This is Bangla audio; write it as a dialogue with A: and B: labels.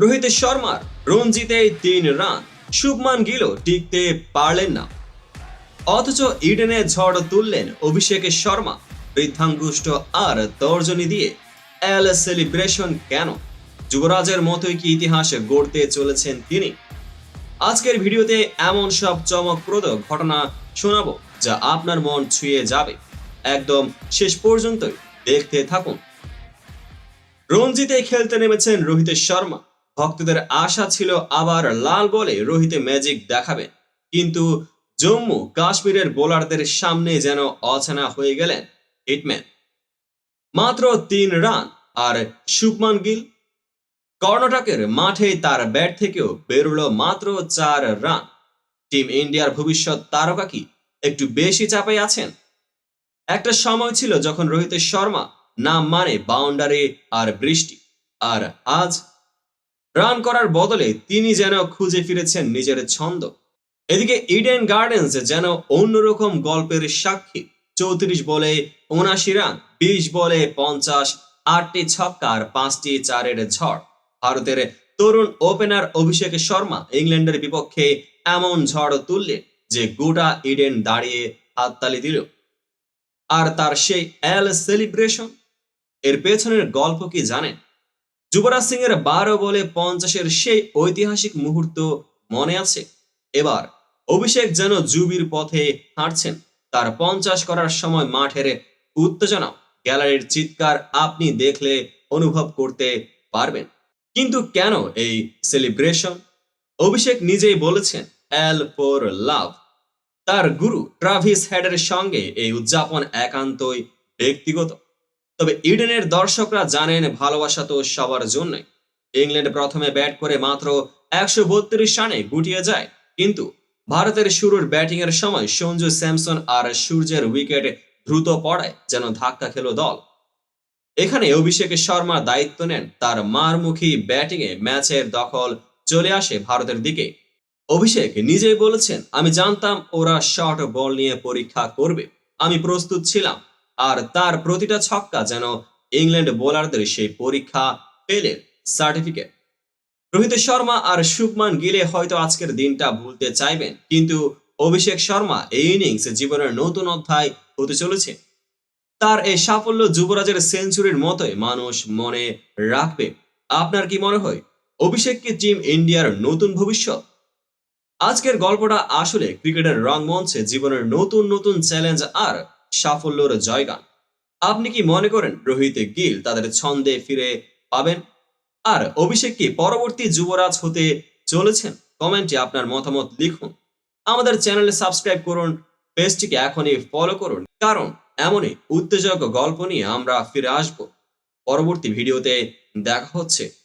A: রোহিত শর্মার রঞ্জিতে তিন রান। শুভমান গিলও টিকতে পারলেন না। অথচ ইডেনে ঝড় তুললেন অভিষেক শর্মা। বৃদ্ধাঙ্গুষ্ট আর তর্জনী দিয়ে এল সেলিব্রেশন কেন? যুবরাজের মতোই কি ইতিহাস গড়তে চলেছেন তিনি? আজকের ভিডিওতে এমন সব চমকপ্রদ ঘটনা শোনাবো যা আপনার মন ছুঁয়ে যাবে। একদম শেষ পর্যন্তই দেখতে থাকুন। রঞ্জিতে খেলতে নেমেছেন রোহিত শর্মা। ভক্তদের আশা ছিল আবার লাল বলে রোহিতে ম্যাজিক দেখাবেন কিন্তু জম্মু কাশ্মীরের বোলারদের সামনে যেন অচেনা হয়ে গেলেন হিটম্যান। মাত্র তিন রান, আর শুভমান গিল। কর্ণাটকের মাঠে তার ব্যাট থেকেও বেরোলো মাত্র চার রান। টিম ইন্ডিয়ার ভবিষ্যৎ তারকা কি একটু বেশি চাপে আছেন? একটা সময় ছিল যখন রোহিত শর্মা নাম মানে বাউন্ডারি আর বৃষ্টি। আর আজ রান করার বদলে তিনি যেন খুঁজে ফিরেছেন নিজের ছন্দ। এদিকে ইডেন গার্ডেন্স যেন অন্যরকম গল্পের সাক্ষী। চৌত্রিশ বলে উনাশি রান, বিশ বলে পঞ্চাশ, আটটি ছক্কা আর পাঁচটি চারের ঝড়। ভারতের তরুণ ওপেনার অভিষেক শর্মা ইংল্যান্ডের বিপক্ষে এমন ঝড় তুললেন যে গোটা ইডেন দাঁড়িয়ে হাততালি দিল। আর তার সেই এল সেলিব্রেশন এর পেছনের গল্প কি জানেন? যুবরাজ সিং এর বারো বলে পঞ্চাশের সেই ঐতিহাসিক মুহূর্ত মনে আছে? এবার, অভিষেক যেন জুবির পথে হাঁটছেন, তার পঞ্চাশ করার সময় মাঠের উত্তেজনা, গ্যালারির চিৎকার আপনি দেখলে অনুভব করতে পারবেন। কিন্তু কেন এই সেলিব্রেশন অভিষেক নিজেই বলেছেন এল ফর লাভ তার গুরু ট্রাভিস হেডের সঙ্গে এই উদযাপন একান্তই ব্যক্তিগত। তবে ইডেনের দর্শকরা জানেন ভালোবাসা তো সবার জন্যই। ইংল্যান্ড প্রথমে ব্যাট করে মাত্র একশো বত্রিশ রানে গুটিয়ে যায়, কিন্তু ভারতের শুরুর ব্যাটিং এর সময় সঞ্জু স্যামসন আর সূর্যের উইকেট দ্রুত পড়ায় যেন ধাক্কা খেল দল। এখানে অভিষেক শর্মা দায়িত্ব নেন, তার মারমুখী ব্যাটিংয়ে ম্যাচের দখল চলে আসে ভারতের দিকে। অভিষেক নিজেই বলেছেন, আমি জানতাম ওরা শর্ট বল নিয়ে পরীক্ষা করবে। আমি প্রস্তুত ছিলাম। আর তার প্রতিটা ছক্কা যেন ইংল্যান্ড বোলারদের সেই পরীক্ষা ফেলের সার্টিফিকেট রোহিত শর্মা আর শুভমান গিলে হয়তো আজকের দিনটা ভুলতে চাইবেন, কিন্তু অভিষেক শর্মা এই ইনিংস জীবনের নতুন অধ্যায় হতে চলেছে। তার এই সাফল্য যুবরাজের সেঞ্চুরির মতোই মানুষ মনে রাখবে। আপনার কি মনে হয়, অভিষেক কি টিম ইন্ডিয়ার নতুন ভবিষ্যৎ? আজকের গল্পটা আসলে ক্রিকেটের রংমঞ্চে জীবনের নতুন নতুন চ্যালেঞ্জ আর সাফল্যর জয়গান। আপনি কি মনে করেন রোহিত গিল তাদের ছন্দে ফিরে পাবেন? আর অভিষেক কি পরবর্তী যুবরাজ হতে চলেছেন? কমেন্টে আপনার মতামত লিখুন। আমাদের চ্যানেলে সাবস্ক্রাইব করুন, পেজটিকে এখনই ফলো করুন। কারণ এমনই উত্তেজক গল্প নিয়ে আমরা ফিরে আসব। পরবর্তী ভিডিওতে দেখা হচ্ছে।